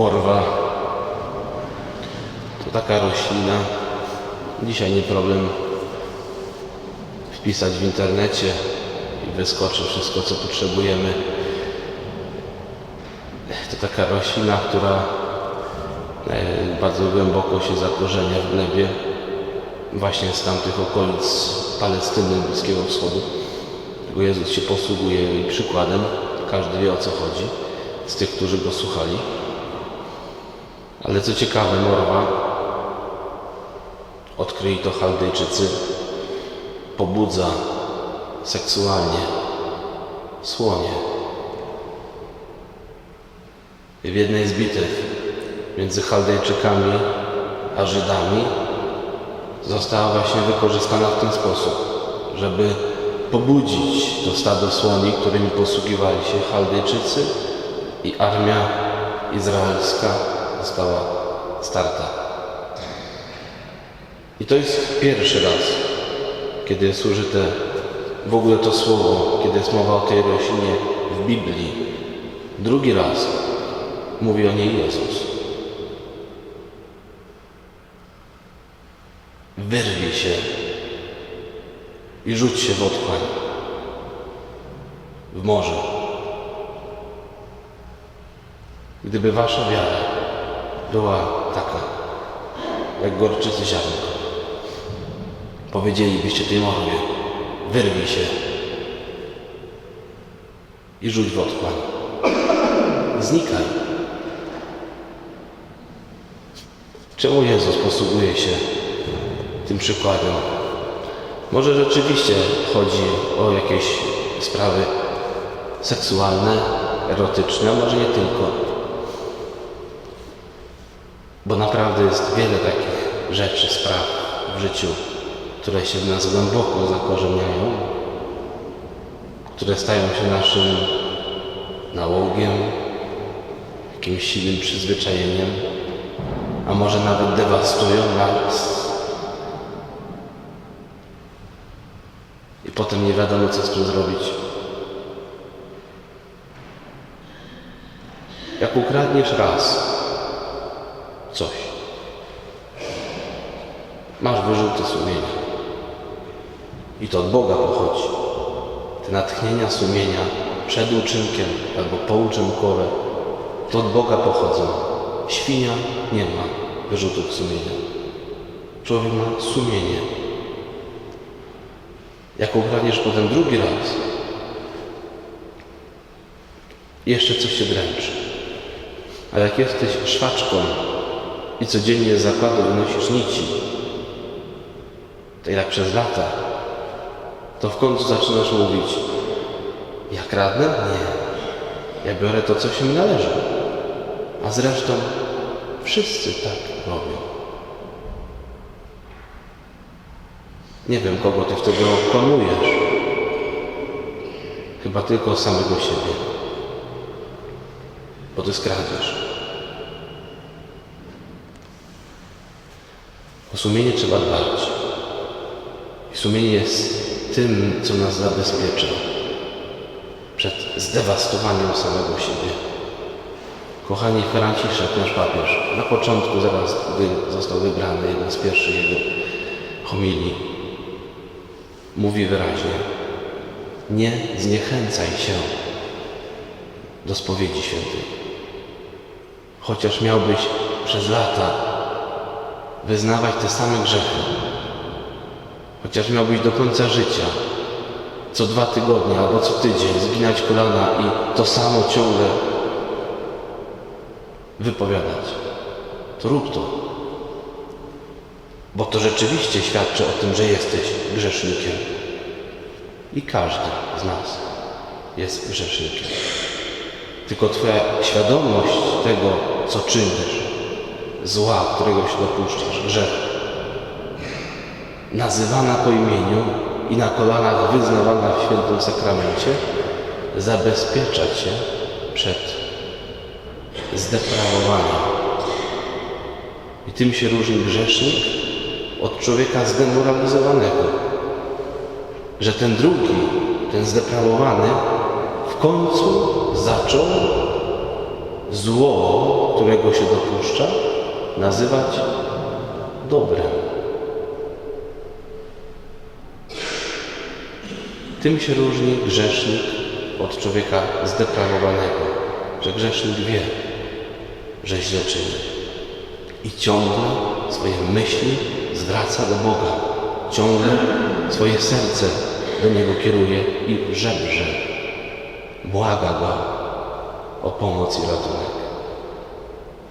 Morwa to taka roślina. Dzisiaj nie problem wpisać w internecie i wyskoczy wszystko, co potrzebujemy. To taka roślina, która e, bardzo głęboko się zakorzenia w glebie, właśnie z tamtych okolic Palestyny, Bliskiego Wschodu. Jezus się posługuje jej przykładem. Każdy wie o co chodzi z tych, którzy go słuchali. Ale co ciekawe, Morwa, odkryli to Chaldejczycy, pobudza seksualnie słonie. W jednej z bitew między Chaldejczykami a Żydami została właśnie wykorzystana w ten sposób, żeby pobudzić to stado słoni, którymi posługiwali się Chaldejczycy i armia izraelska została starta. I to jest pierwszy raz, kiedy jest użyte w ogóle to słowo, kiedy jest mowa o tej roślinie w Biblii. Drugi raz mówi o niej Jezus. Wyrwij się i rzuć się w otchłań, w morze. Gdyby wasza wiara była taka, jak gorczycy ziarnko, powiedzielibyście tej morwie, wyrwij się i rzuć w otchłań. Znikaj. Czemu Jezus posługuje się tym przykładem? Może rzeczywiście chodzi o jakieś sprawy seksualne, erotyczne, może nie tylko. Bo naprawdę jest wiele takich rzeczy, spraw w życiu, które się w nas głęboko zakorzeniają, które stają się naszym nałogiem, jakimś silnym przyzwyczajeniem, a może nawet dewastują nas. I potem nie wiadomo, co z tym zrobić. Jak ukradniesz raz coś, masz wyrzuty sumienia. I to od Boga pochodzi. Te natchnienia sumienia przed uczynkiem albo pouczynkowe to od Boga pochodzą. Świnia nie ma wyrzutów sumienia. Człowiek ma sumienie. Jak ukradniesz potem drugi raz, jeszcze coś się dręczy. A jak jesteś szwaczką i codziennie z zakładu wynosisz nici, to i tak przez lata, to w końcu zaczynasz mówić, ja kradnę? Nie. Ja biorę to, co się mi należy. A zresztą wszyscy tak robią. Nie wiem, kogo ty wtedy okłamujesz. Chyba tylko samego siebie. Bo ty skradzież. O sumienie trzeba dbać. I sumienie jest tym, co nas zabezpiecza przed zdewastowaniem samego siebie. Kochani Franciszek, nasz papież, na początku, zaraz został wybrany, jeden z pierwszych jego homilii, mówi wyraźnie, nie zniechęcaj się do spowiedzi świętej. Chociaż miałbyś przez lata wyznawać te same grzechy, chociaż miałbyś do końca życia co dwa tygodnie albo co tydzień zginać kolana i to samo ciągle wypowiadać, to rób to. Bo to rzeczywiście świadczy o tym, że jesteś grzesznikiem. I każdy z nas jest grzesznikiem. Tylko Twoja świadomość tego, co czynisz, zła, którego się dopuszczasz, grzech, nazywana po imieniu i na kolanach wyznawana w świętym sakramencie, zabezpiecza Cię przed zdeprawowaniem. I tym się różni grzesznik od człowieka zdemoralizowanego. Że ten drugi, ten zdeprawowany, w końcu zaczął zło, którego się dopuszcza, nazywać dobrem. Tym się różni grzesznik od człowieka zdeprawowanego, że grzesznik wie, że źle czyni i ciągle swoje myśli zwraca do Boga, ciągle swoje serce do Niego kieruje i żebrze, błaga Go o pomoc i ratunek.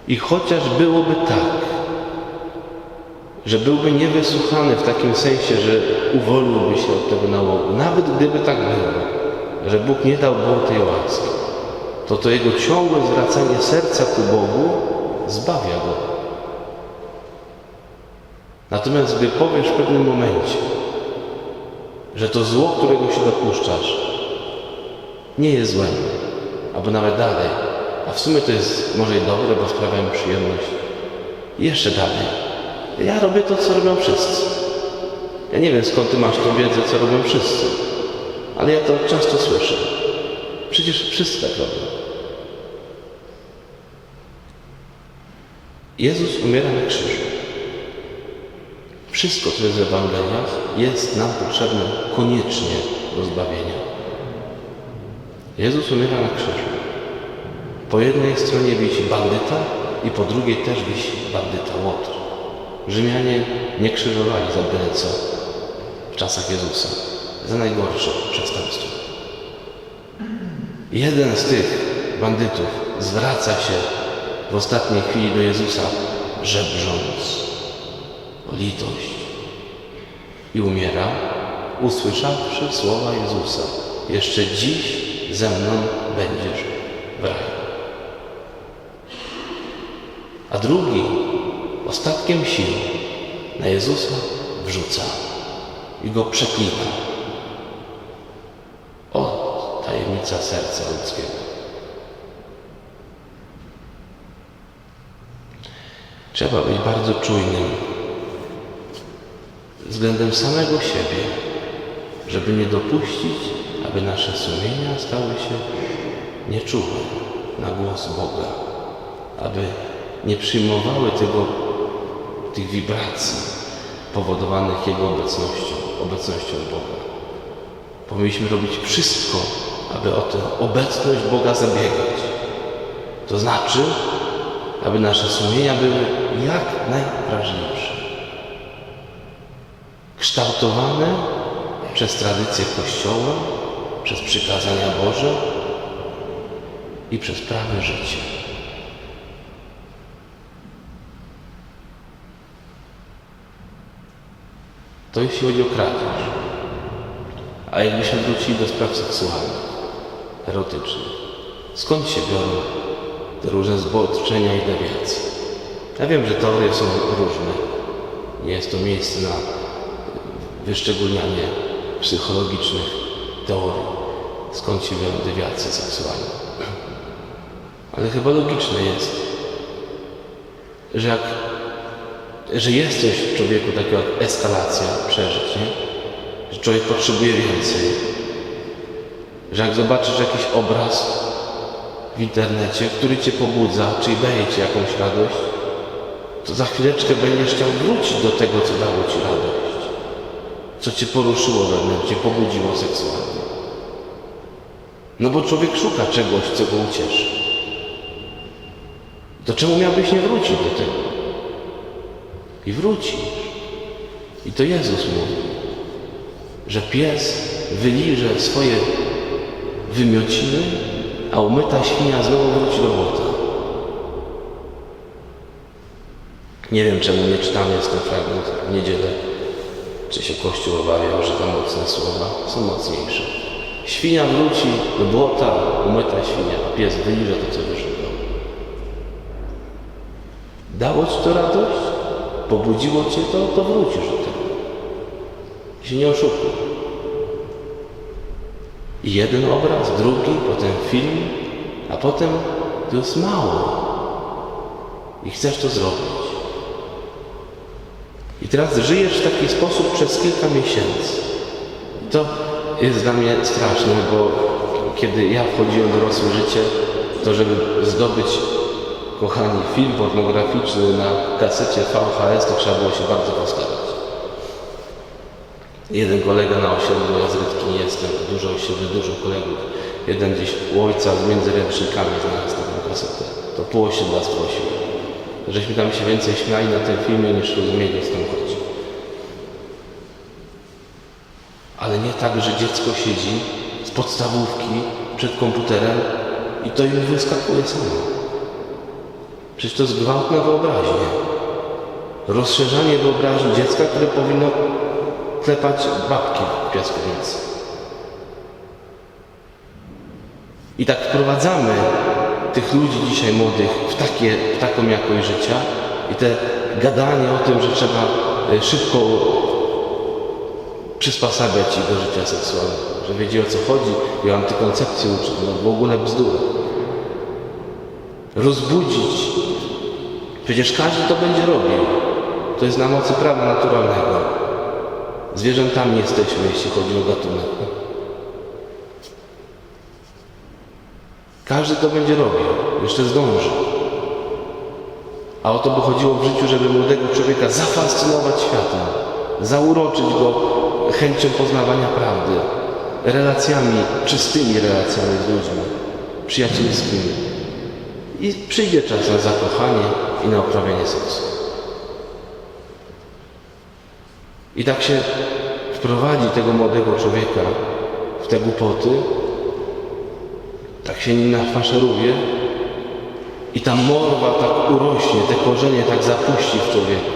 I chociaż byłoby tak, że byłby niewysłuchany w takim sensie, że uwolniłby się od tego nałogu, nawet gdyby tak było, że Bóg nie dał mu tej łaski, to to jego ciągłe zwracanie serca ku Bogu zbawia go. Natomiast gdy powiesz w pewnym momencie, że to zło, którego się dopuszczasz, nie jest złem, albo nawet dalej, a w sumie to jest może i dobre, bo sprawia mi przyjemność, jeszcze dalej. Ja robię to, co robią wszyscy. Ja nie wiem, skąd ty masz tą wiedzę, co robią wszyscy, ale ja to często słyszę. Przecież wszyscy tak robią. Jezus umiera na krzyżu. Wszystko, co jest w Ewangeliach, jest nam potrzebne koniecznie do zbawienia. Jezus umiera na krzyżu. Po jednej stronie wisi bandyta i po drugiej też wisi bandyta Łotr. Rzymianie nie krzyżowali za byle co w czasach Jezusa. Za najgorsze przestępstwo. Jeden z tych bandytów zwraca się w ostatniej chwili do Jezusa, żebrząc o litość i umiera, usłyszawszy słowa Jezusa: Jeszcze dziś ze mną będziesz w raju. A drugi ostatkiem sił na Jezusa wrzuca i go przeklina. O, tajemnica serca ludzkiego. Trzeba być bardzo czujnym względem samego siebie, żeby nie dopuścić, aby nasze sumienia stały się nieczułe na głos Boga, aby nie przyjmowały tego, tych wibracji powodowanych Jego obecnością, obecnością Boga. Powinniśmy robić wszystko, aby o tę obecność Boga zabiegać. To znaczy, aby nasze sumienia były jak najwrażliwsze. Kształtowane przez tradycję Kościoła, przez przykazania Boże i przez prawe życie. To jeśli chodzi o kradzież. A jakbyśmy wrócili do spraw seksualnych, erotycznych, skąd się biorą te różne zboczenia i dewiacje? Ja wiem, że teorie są różne. Nie jest to miejsce na wyszczególnianie psychologicznych teorii, skąd się biorą dewiacje seksualne. Ale chyba logiczne jest, że jak że jest coś w człowieku takiego jak eskalacja przeżyć, nie? że człowiek potrzebuje więcej. Że jak zobaczysz jakiś obraz w internecie, który cię pobudza, czyli daje ci jakąś radość, to za chwileczkę będziesz chciał wrócić do tego, co dało ci radość. Co cię poruszyło wewnętrznie, pobudziło seksualnie. No bo człowiek szuka czegoś, co go ucieszy. To czemu miałbyś nie wrócić do tego? I wrócisz. I to Jezus mówi, że pies wyliże swoje wymiociny, a umyta świnia znowu wróci do błota. Nie wiem, czemu nie czytamy jest ten fragment w niedzielę. Czy się Kościół obawiał, że te mocne słowa są mocniejsze. Świnia wróci do błota, umyta świnia, a pies wyliże to, co wyszło. Dało ci to radość? Pobudziło Cię, to, to wrócisz do tego. Się nie oszukuj. Jeden obraz, drugi, potem film, a potem to jest mało. I chcesz to zrobić. I teraz żyjesz w taki sposób przez kilka miesięcy. To jest dla mnie straszne, bo kiedy ja wchodziłem w dorosłe życie, to żeby zdobyć, kochani, film pornograficzny na kasecie VHS, to trzeba było się bardzo postarać. Jeden kolega na osiedlu, ja z nie jestem, dużo osiedli, dużo kolegów. Jeden gdzieś u ojca między ręcznikami znalazł taką kasetę. To pół osiedla sprosił. Żeśmy tam się więcej śmiali na tym filmie, niż rozumieli, co tam chodzi. Ale nie tak, że dziecko siedzi z podstawówki przed komputerem i to im wyskakuje samo. Przecież to jest gwałt na wyobraźnię. Rozszerzanie wyobraźni dziecka, które powinno klepać babki w piaskownicy. I tak wprowadzamy tych ludzi dzisiaj młodych w, takie, w taką jakość życia i te gadanie o tym, że trzeba y, szybko przysposabiać ich do życia seksualnego, że wiedzie o co chodzi i o antykoncepcji uczy, no w ogóle bzdura. Rozbudzić. Przecież każdy to będzie robił. To jest na mocy prawa naturalnego. Zwierzętami jesteśmy, jeśli chodzi o gatunek. Każdy to będzie robił, jeszcze zdąży. A o to by chodziło w życiu, żeby młodego człowieka zafascynować światem, zauroczyć go chęcią poznawania prawdy, relacjami, czystymi relacjami z ludźmi, przyjacielskimi. I przyjdzie czas na zakochanie i na uprawianie seksu. I tak się wprowadzi tego młodego człowieka w te głupoty, tak się nim nafaszeruje i ta morwa tak urośnie, te korzenie tak zapuści w człowieku,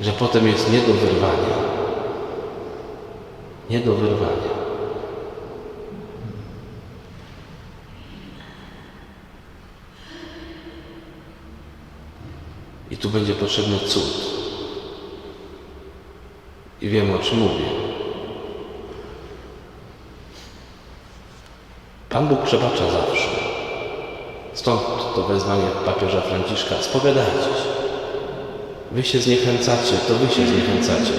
że potem jest nie do wyrwania. Nie do wyrwania. I tu będzie potrzebny cud. I wiem o czym mówię. Pan Bóg przebacza zawsze. Stąd to wezwanie papieża Franciszka. Spowiadajcie się. Wy się zniechęcacie, to wy się zniechęcacie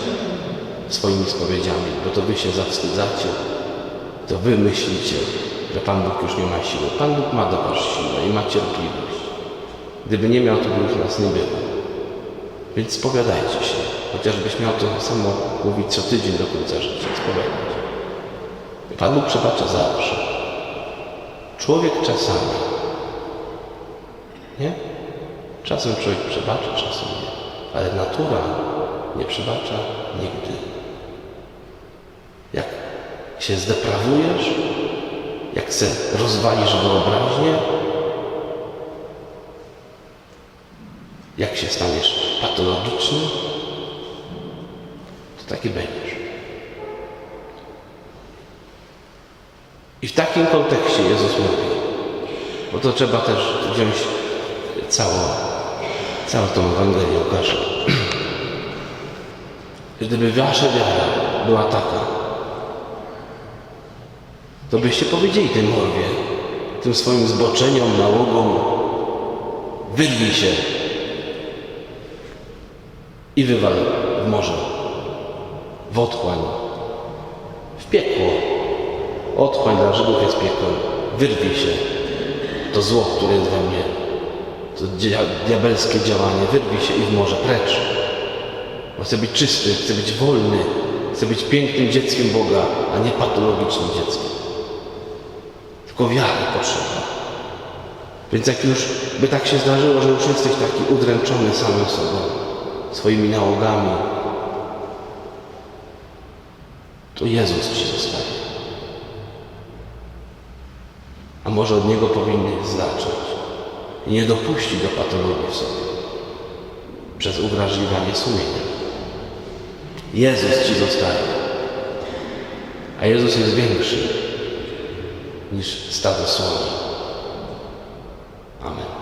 swoimi spowiedziami, bo to wy się zawstydzacie, to wy myślicie, że Pan Bóg już nie ma siły. Pan Bóg ma do was siłę i ma cierpliwość. Gdyby nie miał, to by już nas nie było. Więc spowiadajcie się, chociażbyś miał to samo mówić co tydzień do końca życia, spowiadać. Pan Bóg przebacza zawsze. Człowiek czasami. Nie? Czasem człowiek przebacza, czasem nie. Ale natura nie przebacza nigdy. Jak się zdeprawujesz, jak se rozwalisz wyobraźnię, jak się staniesz patologiczny, to taki będziesz. I w takim kontekście Jezus mówi, bo to trzeba też wziąć całą, całą tą Ewangelię Łukasza. Gdyby wasza wiara była taka, to byście powiedzieli tej morwie, tym swoim zboczeniom, nałogom, wyrwij się i wywal w morze, w otchłań, w piekło. Otchłań dla Żydów jest piekłem. Wyrwij się. To zło, które jest we mnie. To dia- diabelskie działanie. Wyrwij się i w morze precz. Bo chcę być czysty, chcę być wolny. Chcę być pięknym dzieckiem Boga, a nie patologicznym dzieckiem. Tylko wiary potrzeba. Więc jak już by tak się zdarzyło, że już jesteś taki udręczony samym sobą, swoimi nałogami, to Jezus ci zostawi. A może od Niego powinny zacząć i nie dopuścić do patologii w sobie przez uwrażliwianie sumienia. Jezus ci zostaje. A Jezus jest większy niż stado słoni. Amen.